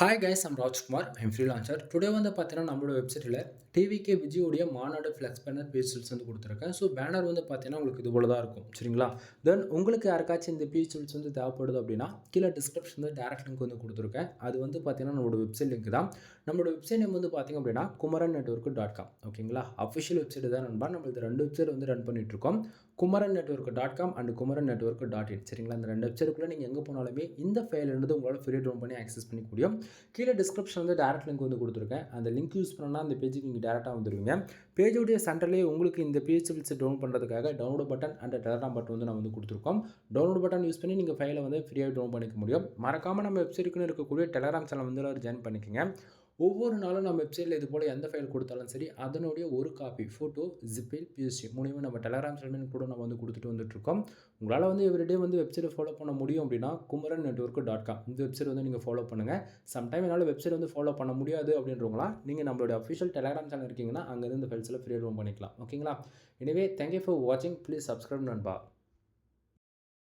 Hi guys I'm Rajkumar I'm freelancer today வந்து பார்த்தீங்கன்னா நம்மளோட வெப்சைட்டில் டிவிகே விஜயோடைய மாநாடு ஃப்ளெக்ஸ் பேனர் பேஜ்ஸ் வந்து கொடுத்துருக்கேன். ஸோ பேனர் வந்து பார்த்தீங்கன்னா உங்களுக்கு இது போல தான் இருக்கும். சரிங்களா? தென் உங்களுக்கு யாருக்காச்சும் இந்த பேஜ்ஸ் வந்து தேவைப்படுது அப்படின்னா கீழே டிஸ்கிரிப்ஷன் வந்து டேரக்ட் லிங்க் வந்து கொடுத்துருக்கேன். அது வந்து பார்த்தீங்கன்னா நம்மளோட வெப்சைட் லிங்க் தான். நம்மளோட வெப்சைட் நேம் வந்து பார்த்திங்க அப்படின்னா குமரன் நெட்ஒர்க் டாட் காம் ஓகேங்களா அஃபிஷியல் வெப்சைட் தான் நண்பா. நம்ம இது ரெண்டு வெப்சைட் வந்து ரன் பண்ணிட்டு இருக்கோம். Kumaran network dot com and Kumaran network dot in சரிங்களா? இந்த ரெண்டு வெப்சைட்டுக்குள்ளே நீங்கள் எங்கே போனாலுமே இந்த ஃபைலருந்து உங்களால் ஃப்ரீ டவுன் பண்ணி ஆக்சஸ் பண்ணிக்க முடியும் கீழே டிஸ்கிரிப்ஷன் வந்து டேரக்ட் லிங்க் வந்து கொடுத்துருக்கேன். அந்த லிங்க் யூஸ் பண்ணால் அந்த பேஜுக்கு நீங்கள் டேரெக்டாக வந்துடுவீங்க பேஜோடைய சென்டர்லேயே உங்களுக்கு இந்த பேஜ் ஃபில்ஸ் டவுன் பண்ணுறதுக்காக download button and Telegram button வந்து நான் வந்து கொடுத்துருக்கோம். டவுன்லோட் பட்டன் யூஸ் பண்ணி நீங்கள் ஃபைலை வந்து ஃப்ரீயாக டவுன் பண்ணிக்க முடியும். மறக்காமல் நம்ம வெப்சைட்டுக்குன்னு இருக்கக்கூடிய டெலகிராம் சேனல் வந்து ஜாயின் பண்ணிக்கோங்க. ஒவ்வொரு நாளும் நம்ம வெப்சைட்டில் இது போல் எந்த ஃபைல் கொடுத்தாலும் சரி அதனுடைய ஒரு காப்பி ஃபோட்டோ ஜிப்பில் பிஎஸ்சி மூலியமாக நம்ம டெலகிராம் சேனல் கூட நம்ம வந்து கொடுத்துட்டு வந்துட்டுருக்கோம் உங்களால் வந்து எவ்ரிடே வந்து வெப்சைட்டை ஃபாலோ பண்ண முடியும் அப்படின்னா குமரன் நெட்ஒர்க் டாட் காம் இந்த வெப்சைட் வந்து நீங்கள் ஃபாலோ பண்ணுங்கள் சம்டைம் என்னால் வெப்சைட் வந்து ஃபாலோ பண்ண முடியாது அப்படின்றவங்களா நீங்கள் நம்மளோட அஃபிஷியல் டெலகிராம் சேனல் இருக்கீங்கன்னா அங்கேருந்து இந்த ஃபைல்ஸில் ஃப்ரீ ரூம் பண்ணிக்கலாம். ஓகேங்களா எனவே தேங்க்யூ ஃபார் வாட்சிங் ப்ளீஸ் சப்ஸ்கிரைப் நண்பா.